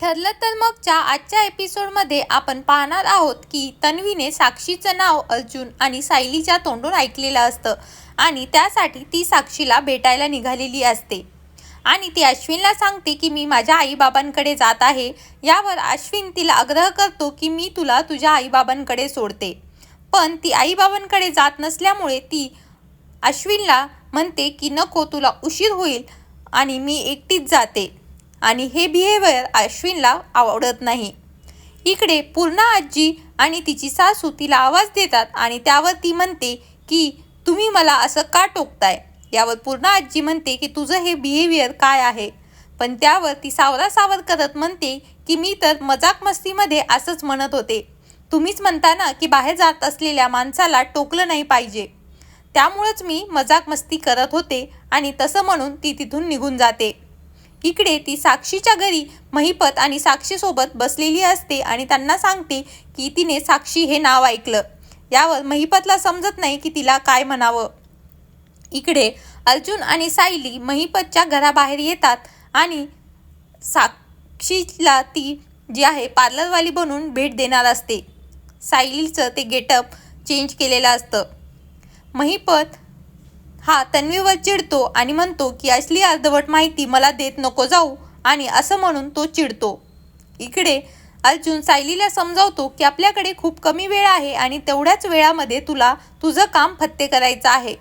ठरलं तर मगच्या आजच्या एपिसोडमध्ये आपण पाहणार आहोत की तन्वीने साक्षीचं नाव अर्जुन आणि सायलीच्या तोंडून ऐकलेलं असतं आणि त्यासाठी ती साक्षीला भेटायला निघालेली असते. आणि ती अश्विनला सांगते की मी माझ्या आईबाबांकडे जात आहे. यावर अश्विन तिला आग्रह करतो की मी तुला तुझ्या आईबाबांकडे सोडते. पण ती आईबाबांकडे जात नसल्यामुळे ती अश्विनला म्हणते की नको तुला उशीर होईल आणि मी एकटीच जाते. आणि हे बिहेवियर अश्विनला आवडत नाही. इकडे पूर्णा आजी आणि तिची सासू तिला आवाज देतात आणि त्यावर ती म्हणते की तुम्ही मला असं का टोकताय? यावर पूर्णा आजी म्हणते की तुझं हे बिहेवियर काय आहे? पण त्यावर ती सावरा सावर करत म्हणते की मी तर मजाक मस्तीमध्ये असंच म्हणत होते. तुम्हीच म्हणता ना की बाहेर जात असलेल्या माणसाला टोकलं नाही पाहिजे. त्यामुळंच मी मजाक मस्ती करत होते आणि तसं म्हणून ती तिथून निघून जाते. इकडे ती साक्षीच्या घरी महिपत आणि साक्षीसोबत बसलेली असते आणि त्यांना सांगते की तिने साक्षी हे नाव ऐकलं. यावर महिपतला समजत नाही की तिला काय म्हणावं. इकडे अर्जुन आणि सायली महिपतच्या घराबाहेर येतात आणि साक्षीला ती जी आहे पार्लरवाली बनून भेट देणार असते. सायलीचं ते गेटअप चेंज केलेलं असतं. महिपत हा तन्वीवर चिडतो आणि म्हणतो की असली अर्धवट माहिती मला देत नको जाऊ. आणि असं म्हणून तो चिडतो. इकडे अर्जुन सायलीला समजावतो की आपल्याकडे खूप कमी वेळ आहे आणि तेवढ्याच वेळामध्ये तुला तुझं काम फत्ते करायचं आहे.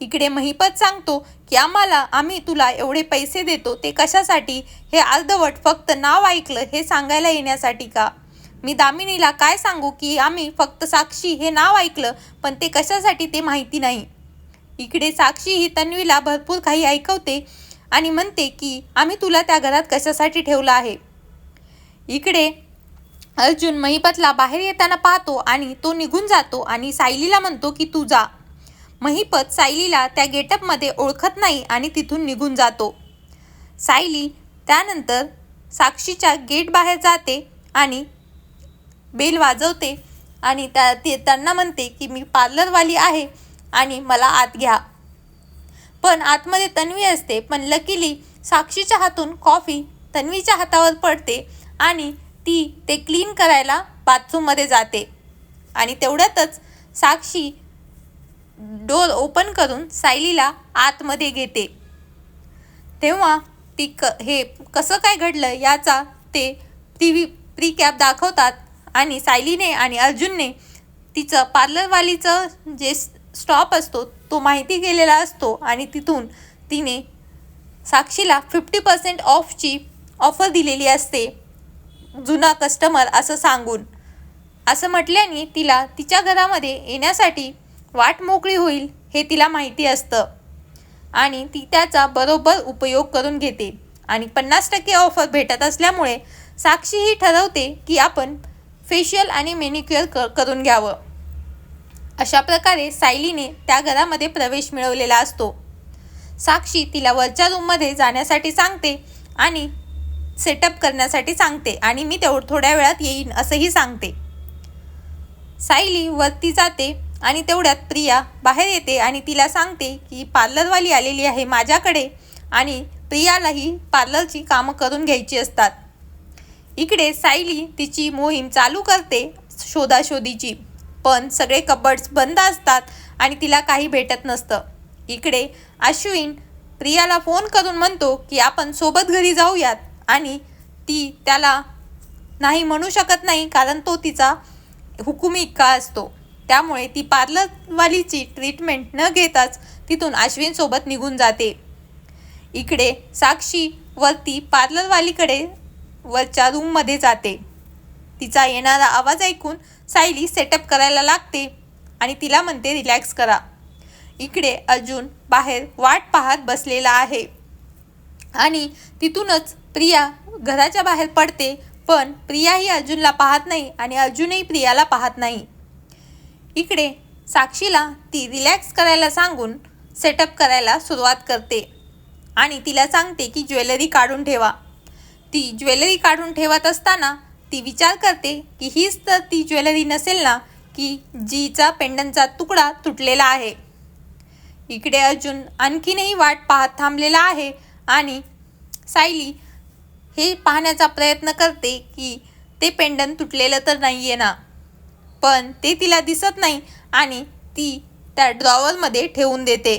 इकडे महिपत सांगतो की आम्हाला आम्ही तुला एवढे पैसे देतो ते कशासाठी? हे अर्धवट फक्त नाव ऐकलं हे सांगायला येण्यासाठी का? मी दामिनीला काय सांगू की आम्ही फक्त साक्षी हे नाव ऐकलं पण ते कशासाठी ते माहिती नाही. इकडे साक्षी ही तन्वीला भरपूर काही ऐकवते आणि म्हणते की आम्ही तुला त्या घरात कशासाठी ठेवलं आहे? इकडे अर्जुन महिपतला बाहेर येताना पाहतो आणि तो निघून जातो आणि सायलीला म्हणतो की तू जा. महिपत सायलीला त्या गेटअपमध्ये ओळखत नाही आणि तिथून निघून जातो. सायली त्यानंतर साक्षीच्या गेट बाहेर जाते आणि बेल वाजवते आणि त्या ते त्यांना म्हणते की मी पार्लरवाली आहे. आणि मला आत घ्या. पण आतमध्ये तन्वी असते पण लकीली साक्षीच्या हातून कॉफी तन्वीच्या हातावर पडते आणि ती ते क्लीन करायला बाथरूममध्ये जाते. आणि तेवढ्यातच साक्षी डोर ओपन करून सायलीला आतमध्ये घेते. तेव्हा ती क हे कसं काय घडलं याचा ते प्रिव्ही व्ही प्री कॅप दाखवतात आणि सायलीने आणि अर्जुनने तिचं पार्लरवालीचं जे स्टॉप असतो तो माहिती गेलेला असतो आणि तिथून तिने साक्षीला फिफ्टी पर्सेंट ऑफची ऑफर दिलेली असते जुना कस्टमर असं सांगून. असं म्हटल्याने तिला तिच्या घरामध्ये येण्यासाठी वाट मोकळी होईल हे तिला माहिती असतं. आणि ती त्याचा बरोबर उपयोग करून घेते आणि पन्नास टक्के ऑफर भेटत असल्यामुळे साक्षी ही ठरवते की आपण फेशियल आणि मेनिक्युअर क करून घ्यावं. अशा प्रकारे सायलीने त्या घरामध्ये प्रवेश मिळवलेला असतो. साक्षी तिला वरच्या रूममध्ये जाण्यासाठी सांगते आणि सेटअप करण्यासाठी सांगते आणि मी तेवढ थोड्या वेळात येईन असंही सांगते. सायली वरती जाते आणि तेवढ्यात प्रिया बाहेर येते आणि तिला सांगते की पार्लरवाली आलेली आहे माझ्याकडे आणि प्रियालाही पार्लरची कामं करून घ्यायची असतात. इकडे सायली तिची मोहीम चालू करते शोधाशोधीची. पण सगळे कबड्स बंद असतात आणि तिला काही भेटत नसतं. इकडे अश्विन प्रियाला फोन करून म्हणतो की आपण सोबत घरी जाऊयात आणि ती त्याला नाही म्हणू शकत नाही कारण तो तिचा हुकुमी इक्का असतो. त्यामुळे ती पार्लरवालीची ट्रीटमेंट न घेताच तिथून अश्विनसोबत निघून जाते. इकडे साक्षी वरती पार्लरवालीकडे वरच्या रूममध्ये जाते. तिचा येणारा आवाज ऐकून सायली सेटअप करायला लागते आणि तिला म्हणते रिलॅक्स करा. इकडे अर्जुन बाहेर वाट पाहत बसलेला आहे आणि तिथूनच प्रिया घराच्या बाहेर पडते पण प्रियाही अर्जुनला पाहत नाही आणि अर्जुनही प्रियाला पाहत नाही. इकडे साक्षीला ती रिलॅक्स करायला सांगून सेटअप करायला सुरुवात करते आणि तिला सांगते की ज्वेलरी काढून ठेवा. ती ज्वेलरी काढून ठेवत असताना ती विचार करते की हीच तर ती ज्वेलरी नसेल ना की जीचा पेंडनचा तुकडा तुटलेला आहे. इकडे अर्जुन आणखीनही वाट पाहत थांबलेला आहे आणि सायली हे पाहण्याचा प्रयत्न करते की ते पेंडन तुटलेलं तर नाही आहे ना. पण ते तिला दिसत नाही आणि ती त्या ड्रॉवरमध्ये ठेवून देते.